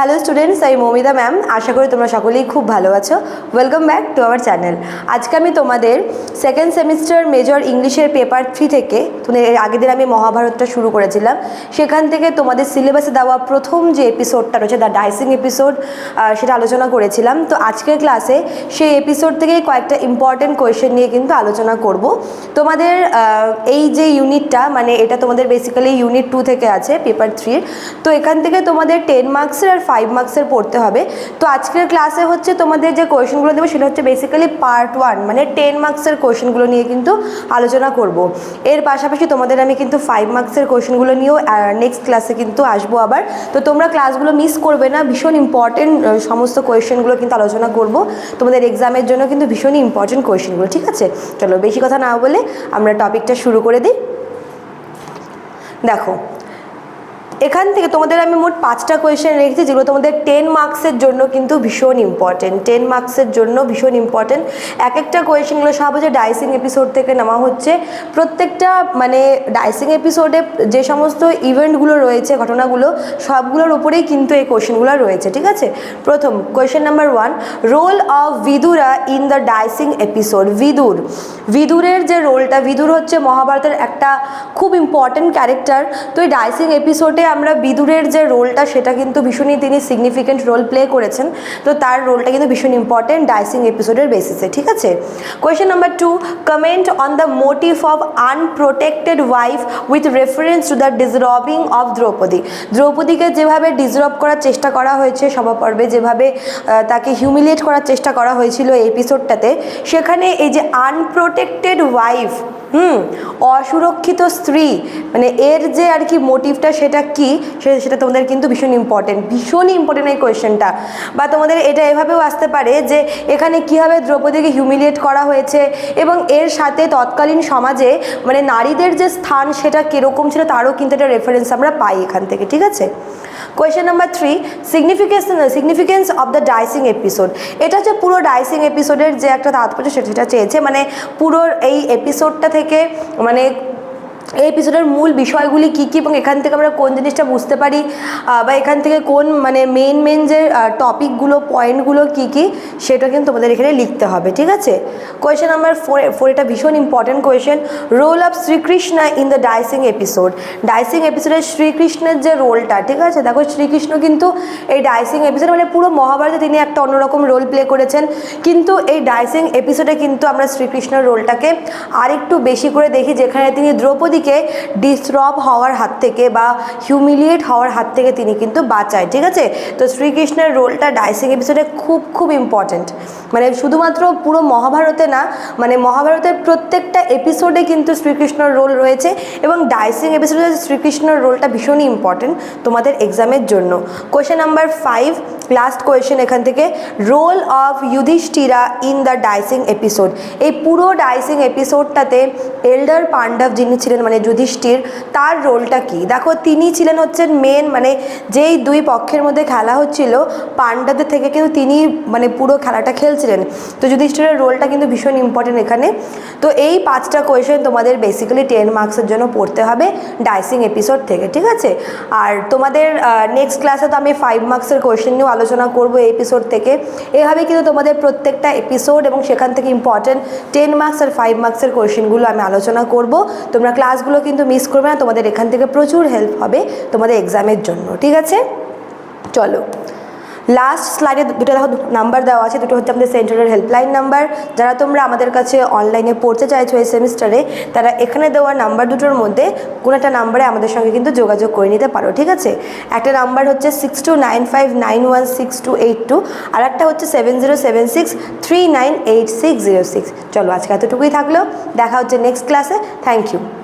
Hello students আমি Moumita ma'am আশা করি তোমরা সকলেই খুব ভালো আছো। Welcome back to our channel আজকে আমি তোমাদের সেকেন্ড সেমিস্টার মেজর ইংলিশের পেপার থ্রি থেকে এর আগের দিন আমি মহাভারতটা শুরু করেছিলাম, সেখান থেকে তোমাদের সিলেবাসে দেওয়া প্রথম যে এপিসোডটা রয়েছে দ্য ডাইসিং এপিসোড সেটা আলোচনা করেছিলাম। তো আজকের ক্লাসে সেই এপিসোড থেকে কয়েকটা ইম্পর্টেন্ট কোয়েশ্চেন নিয়ে কিন্তু আলোচনা করব। তোমাদের এই যে ইউনিটটা মানে এটা তোমাদের বেসিক্যালি ইউনিট টু থেকে আছে পেপার থ্রির তো এখান থেকে তোমাদের টেন মার্কসের আর ফাইভ মার্কসের পড়তে হবে। তো আজকের ক্লাসে হচ্ছে তোমাদের যে কোয়েশনগুলো দেবো, সেটা হচ্ছে বেসিক্যালি পার্ট ওয়ান মানে টেন মার্কসের কোয়েশনগুলো নিয়ে কিন্তু আলোচনা করব। এর পাশাপাশি তোমাদের আমি কিন্তু ফাইভ মার্কসের কোয়েশনগুলো নিয়েও নেক্সট ক্লাসে কিন্তু আসব আবার। তো তোমরা ক্লাসগুলো মিস করবে না, ভীষণ ইম্পর্টেন্ট সমস্ত কোয়েশনগুলো কিন্তু আলোচনা করব। তোমাদের এক্সামের জন্য কিন্তু ভীষণই ইম্পর্টেন্ট কোয়েশনগুলো ঠিক আছে? চলো, বেশি কথা না বলে আমরা টপিকটা শুরু করে দিই। দেখো এখান থেকে তোমাদের আমি মোট পাঁচটা কোয়েশ্চেন রেখেছি, যেগুলো তোমাদের টেন মার্কসের জন্য কিন্তু ভীষণ ইম্পর্টেন্ট টেন মার্কসের জন্য ভীষণ ইম্পর্টেন্ট এক একটা কোয়েশ্চেনগুলো সব হচ্ছে ডাইসিং এপিসোড থেকে নেওয়া হচ্ছে। প্রত্যেকটা মানে ডাইসিং এপিসোডে যে সমস্ত ইভেন্টগুলো রয়েছে, ঘটনাগুলো, সবগুলোর উপরেই কিন্তু এই কোয়েশ্চেনগুলো রয়েছে, ঠিক আছে? প্রথম question number one role of Vidura in the dicing episode Vidur বিদুরের যে রোলটা বিদুর হচ্ছে মহাভারতের একটা খুব ইম্পর্টেন্ট ক্যারেক্টার তো এই ডাইসিং এপিসোডে আমরা বিদুরের যে রোলটা, সেটা কিন্তু ভীষণই তিনি সিগনিফিকেন্ট রোল প্লে করেছেন। তো তার রোলটা কিন্তু ভীষণ ইম্পর্টেন্ট ডাইসিং এপিসোডের বেসিসে ঠিক আছে? Question number two comment on the motive of unprotected wife with reference to the disrobing of Draupadi দ্রৌপদীকে যেভাবে ডিজরব করার চেষ্টা করা হয়েছে সভাপর্বে যেভাবে তাকে হিউমিলিয়েট করার চেষ্টা করা হয়েছিল এপিসোডটাতে সেখানে এই যে আনপ্রোটেক্টেড ওয়াইফ হুম, অসুরক্ষিত স্ত্রী মানে এর যে আর কি মোটিভটা সেটা কি সেটা তোমাদের কিন্তু ভীষণ ইম্পর্টেন্ট ভীষণই ইম্পর্টেন্ট এই কোয়েশ্চেনটা বা তোমাদের এটা এভাবেও আসতে পারে যে এখানে কীভাবে দ্রৌপদীকে হিউমিলিয়েট করা হয়েছে এবং এর সাথে তৎকালীন সমাজে মানে নারীদের যে স্থান সেটা কীরকম ছিল তারও কিন্তু একটা রেফারেন্স আমরা পাই এখান থেকে, ঠিক আছে? Question number three significance significance of the dicing episode এটা হচ্ছে পুরো ডাইসিং এপিসোডের যে একটা তাৎপর্য, সেটা চেয়েছে মানে পুরো এই এপিসোডটা থেকে মানে এই এপিসোডের মূল বিষয়গুলি কী কী এবং এখান থেকে আমরা কোন জিনিসটা বুঝতে পারি বা এখান থেকে কোন মানে মেন মেন যে টপিকগুলো পয়েন্টগুলো কী কী, সেটা কিন্তু তোমাদের এখানে লিখতে হবে, ঠিক আছে? কোয়েশ্চেন নাম্বার ফোর ফোর এটা ভীষণ important question role of Shrikrishna in the dicing episode dicing এপিসোডের শ্রীকৃষ্ণের যে রোলটা ঠিক আছে? দেখো, শ্রীকৃষ্ণ কিন্তু এই ডাইসিং এপিসোড মানে পুরো মহাভারতে তিনি একটা অন্যরকম রোল প্লে করেছেন। কিন্তু এই ডাইসিং এপিসোডে কিন্তু আমরা শ্রীকৃষ্ণের রোলটাকে আরেকটু বেশি করে দেখি, যেখানে তিনি দ্রৌপদীকে ডিসরব হওয়ার হাত থেকে বা হিউমিলিয়েট হওয়ার হাত থেকে তিনি কিন্তু বাঁচায়, ঠিক আছে? তো শ্রীকৃষ্ণের রোলটা ডাইসিং এপিসোডে খুব খুব ইম্পর্ট্যান্ট মানে শুধুমাত্র পুরো মহাভারতে না মানে মহাভারতের প্রত্যেকটা এপিসোডে কিন্তু শ্রীকৃষ্ণর রোল রয়েছে এবং ডাইসিং এপিসোডে শ্রীকৃষ্ণর রোলটা ভীষণই ইম্পর্টেন্ট তোমাদের এক্সামের জন্য। Question number five last question এখান থেকে role of Yudhishthira in the dicing episode এই পুরো ডাইসিং এপিসোডটাতে এল্ডার পাণ্ডব যিনি ছিলেন মানে যুধিষ্ঠির তার রোলটা কি? দেখো, তিনি ছিলেন হচ্ছেন মেন মানে যেই দুই পক্ষের মধ্যে খেলা হচ্ছিল পাণ্ডবদের থেকে কিন্তু তিনি মানে পুরো খেলাটা খেলছিলেন। তো যুধিষ্ঠিরের রোলটা কিন্তু ভীষণ ইম্পর্টেন্ট এখানে। তো এই পাঁচটা কোয়েশ্চেন তোমাদের বেসিক্যালি টেন মার্কসের জন্য পড়তে হবে ডাইসিং এপিসোড থেকে, ঠিক আছে? আর তোমাদের নেক্সট ক্লাসে তো আমি ফাইভ মার্কসের কোয়েশ্চেন নিয়েও আলোচনা করব এই এপিসোড থেকে। এভাবে কিন্তু তোমাদের প্রত্যেকটা এপিসোড এবং সেখান থেকে ইম্পর্টেন্ট টেন মার্কস আর ফাইভ মার্কসের কোয়েশ্চেনগুলো আমি আলোচনা করব। তোমরা ক্লাসগুলো কিন্তু মিস করবে না, তোমাদের এখান থেকে প্রচুর হেল্প হবে তোমাদের এক্সামের জন্য, ঠিক আছে? চলো। লাস্ট স্লাইডে দুটো দেখো নাম্বার দেওয়া আছে, দুটো হচ্ছে আমাদের সেন্টারের হেল্পলাইন নাম্বার যারা তোমরা আমাদের কাছে অনলাইনে পড়তে চাইছো এই সেমিস্টারে তারা এখানে দেওয়া নাম্বার দুটোর মধ্যে কোনো একটা নাম্বারে আমাদের সঙ্গে কিন্তু যোগাযোগ করে নিতে পারো, ঠিক আছে? একটা নাম্বার হচ্ছে six two nine five nine one six two eight two আর একটা হচ্ছে seven zero seven six three nine eight six zero six চলো আজকে এতটুকুই থাকল, দেখা হচ্ছে নেক্সট ক্লাসে থ্যাংক ইউ